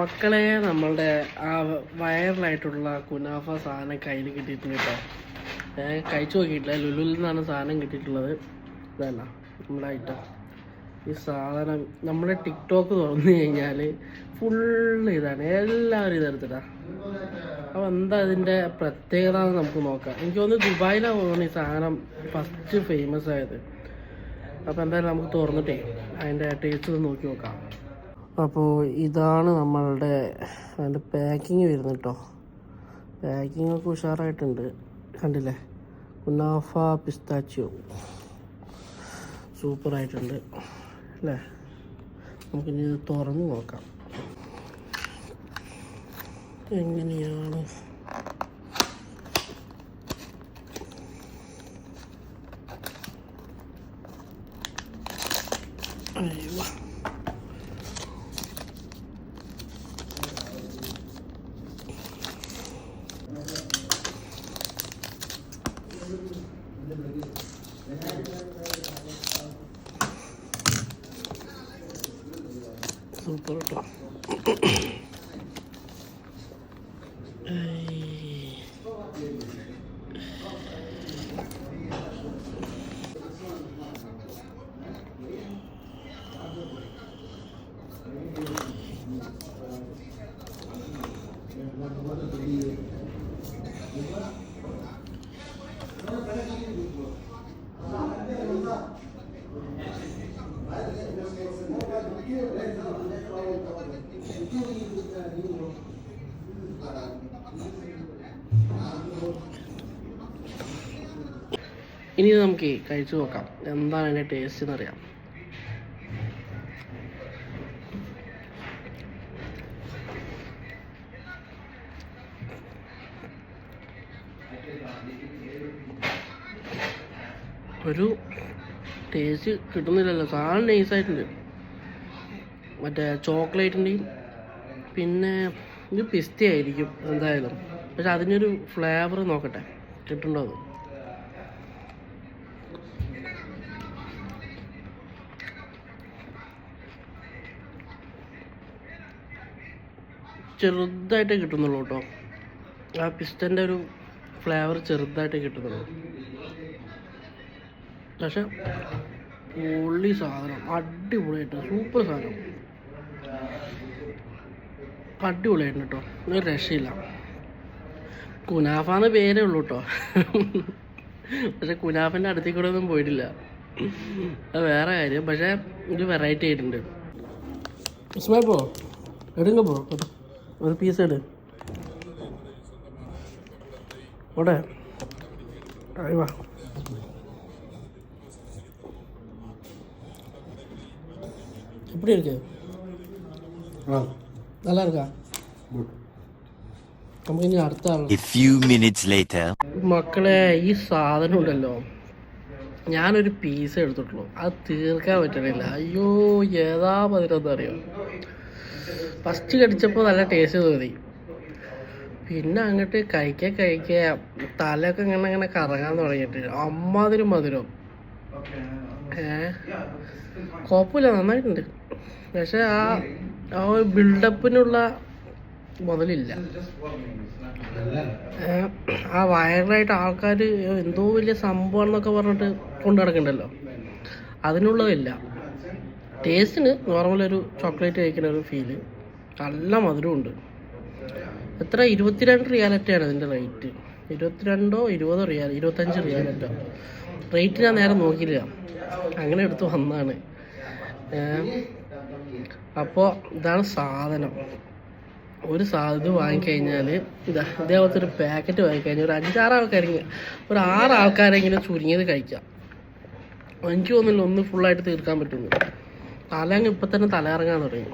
മക്കളെ നമ്മളുടെ ആ വൈറലായിട്ടുള്ള കുനാഫ സാധനം കയ്യിൽ കിട്ടിയിട്ടുണ്ട് കേട്ടോ. ഞാൻ കഴിച്ചു നോക്കിയിട്ടില്ല. ലുലുൽ നിന്നാണ് സാധനം കിട്ടിയിട്ടുള്ളത്. ഇതല്ല നമ്മുടെ ഐറ്റം. ഈ സാധനം നമ്മുടെ ടിക്ടോക്ക് തുറന്നു കഴിഞ്ഞാൽ ഫുള്ള് ഇതാണ്. എല്ലാവരും ഇതെടുത്തിട്ടാ അപ്പോൾ എന്താ ഇതിന്റെ പ്രത്യേകത എന്ന് നമുക്ക് നോക്കാം. എനിക്ക് തോന്നുന്നു ദുബായിലാണ് തോന്നുന്നു ഈ സാധനം ഫസ്റ്റ് ഫേമസ് ആയത്. അപ്പോൾ എന്തായാലും നമുക്ക് തുറന്നിട്ടേ അതിന്റെ ടേസ്റ്റ് നോക്കി നോക്കാം. അപ്പോൾ ഇതാണ് നമ്മളുടെ അതിന്റെ പാക്കിങ് വരുന്നത് കേട്ടോ പാക്കിംഗ് ഒക്കെ ഉഷാറായിട്ടുണ്ട്. കണ്ടില്ലേ? കുനാഫ പിസ്താച്ചിയോ. സൂപ്പറായിട്ടുണ്ട് അല്ലേ? നമുക്കിനി തുറന്ന് നോക്കാം. എങ്ങനെയാണ്? അയ്യോ. സൂപ്പർ കേട്ടോ ഏയ്. ഇനി നമുക്ക് കഴിച്ചു നോക്കാം. എന്താണ് അതിന്റെ ടേസ്റ്റ് എന്നറിയാം ഒരു ടേസ്റ്റ് കിട്ടുന്നില്ലല്ലോ. സാധനം നൈസായിട്ടുണ്ട് മറ്റേ ചോക്ലേറ്റിന്റെയും പിന്നെ ഇത് പിസ്ത ആയിരിക്കും എന്തായാലും. പക്ഷെ അതിനൊരു ഫ്ലേവർ നോക്കട്ടെ കിട്ടുന്നുണ്ടോ ചെറുതായിട്ടേ കിട്ടുന്നുള്ളൂ കേട്ടോ. ആ പിസ്റ്റന്റെ ഒരു ഫ്ലേവർ ചെറുതായിട്ടേ കിട്ടുന്നുള്ളൂ. പക്ഷെ പൊള്ളി സാധനം അടിപൊളിയായിട്ട് സൂപ്പർ സാധനം. അടിപൊളിയായിട്ടുണ്ട് കേട്ടോ ഒരു രക്ഷയില്ല കുനാഫാന്ന് പേരേ ഉള്ളൂ കേട്ടോ പക്ഷെ കുനാഫിൻ്റെ അടുത്തേക്ക് കൂടെ ഒന്നും പോയിട്ടില്ല അത് വേറെ കാര്യം പക്ഷേ ഇത് വെറൈറ്റി ആയിട്ടുണ്ട് ഇസ്മായിൽ പോ എടുങ്ക പോ കേട്ടോ ഒരു പീസ് എടു ഓടെ ആയി വാ எப்படி இருக்கு நல்லா இருக்கா നമുക്ക് ഇനി അടുത്ത ആള് A few minutes later. മക്കളെ ഈ സാധനം ഉണ്ടല്ലോ ഞാനൊരു പീസ് എടുത്തിട്ടുള്ളൂ അത് തീർക്കാൻ പറ്റണില്ല അയ്യോ ഏതാ മധുരം അറിയോ ഫസ്റ്റ് കടിച്ചപ്പോൾ നല്ല ടേസ്റ്റ് തോന്നി പിന്നെ അങ്ങോട്ട് കഴിക്കുക കഴിക്കുക തലയൊക്കെ ഇങ്ങനെ ഇങ്ങനെ കറങ്ങാൻ തുടങ്ങിയിട്ട് അമ്മാതിരി മധുരം ഏ കുഴപ്പമില്ല നന്നായിട്ടുണ്ട് പക്ഷെ ആ ആ ബിൽഡപ്പിനുള്ള മുതലില്ല. ആ വയറായിട്ട് ആൾക്കാർ എന്തോ വലിയ സംഭവമാണെന്നൊക്കെ പറഞ്ഞിട്ട് കൊണ്ടു നടക്കണ്ടല്ലോ. അതിനുള്ളതില്ല. ടേസ്റ്റിന് നോർമൽ ഒരു ചോക്ലേറ്റ് കഴിക്കുന്ന ഒരു ഫീൽ നല്ല മധുരമുണ്ട്. എത്ര? ഇരുപത്തിരണ്ട് റിയാലിറ്റിയാണ് ഇതിന്റെ റേറ്റ് ഇരുപത്തിരണ്ടോ ഇരുപതോ റിയാൽ ഇരുപത്തഞ്ച് റിയാലിറ്റോ. റേറ്റ് ഞാൻ നേരെ നോക്കിയില്ല. അങ്ങനെ എടുത്ത് വന്നതാണ് അപ്പോൾ ഇതാണ് സാധനം. ഒരു സാധനം വാങ്ങിക്കഴിഞ്ഞാൽ ഇതാ ഇതേപോലത്തെ ഒരു പാക്കറ്റ് വാങ്ങിക്കഴിഞ്ഞാൽ ഒരു അഞ്ചാറ് ആൾക്കാരെങ്കിലും ഒരു ആറ് ആൾക്കാരെങ്കിലും ചുരുങ്ങിയത് കഴിക്കാം. എനിക്ക് തോന്നുന്നില്ല ഒന്ന് ഫുള്ളായിട്ട് തീർക്കാൻ പറ്റുന്നു തല അങ്ങ് ഇപ്പം തന്നെ തലയിറങ്ങാൻ തുടങ്ങി.